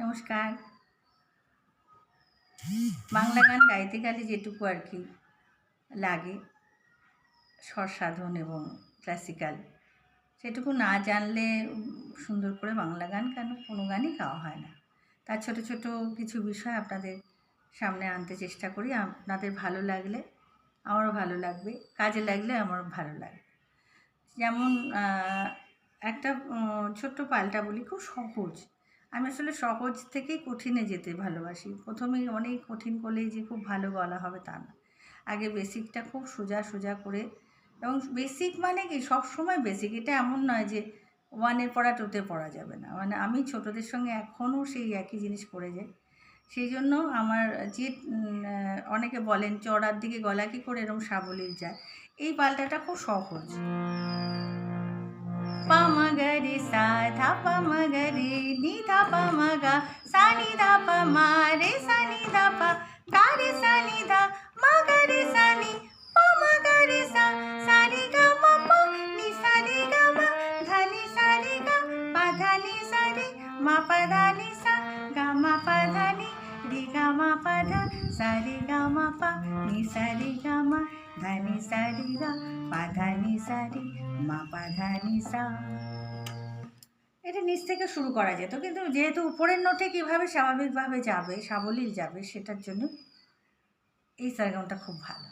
নমস্কার। বাংলা গান গাইতে গেলে যেটুকু আর কি লাগে স্বর সাধন এবং ক্লাসিক্যাল সেটুকু না জানলে সুন্দর করে বাংলা গান কেন কোনো গানই গাওয়া হয় না। তার ছোট ছোট কিছু বিষয় আপনাদের সামনে আনতে চেষ্টা করি। আপনাদের ভালো লাগলে, আমারও ভালো লাগবে, কাজে লাগলে আমারও ভালো লাগবে। যেমন একটা ছোট্ট পাল্টা বলি, খুব সহজ। আমি আসলে সহজ থেকেই কঠিনে যেতে ভালোবাসি। প্রথমেই অনেক কঠিন করলেই যে খুব ভালো গলা হবে তা না। আগে বেসিকটা খুব সোজা সোজা করে এবং বেসিক মানে কি? সব সময় বেসিক। এটা এমন নয় যে ওয়ানের পড়া টুতে পড়া যাবে না। মানে আমি ছোটদের সঙ্গে এখনও সেই একই জিনিস করে যাই। সেই জন্য আমার যে অনেকে বলেন, চড়ার দিকে গলা কী করে? এরকম সাবলীল যায়। এই পাল্টাটা খুব সহজ। गि सा धा प म मगरि, नी धा प म मग, सा नी धा प मा, रे सा नी धा प धा रे सा नी धा म मगरि सा नी, प म मगरि सा सा रे ग म, प नी सा रे ग म, ध नी सा रे ग, प ध नी सा रे, म प ध नी सा, ग म प ध नी, रि ग म प ध, सा रे ग म प, नी सा रे ग म धनी सारी गा पाधानी सारी मा पाधानी सा। এটা নিচ থেকে শুরু করা যেত। কিন্তু যেহেতু উপরের নোটে কীভাবে স্বাভাবিকভাবে যাবে, সাবলীল যাবে, সেটার জন্য এই সারগামটা খুব ভালো।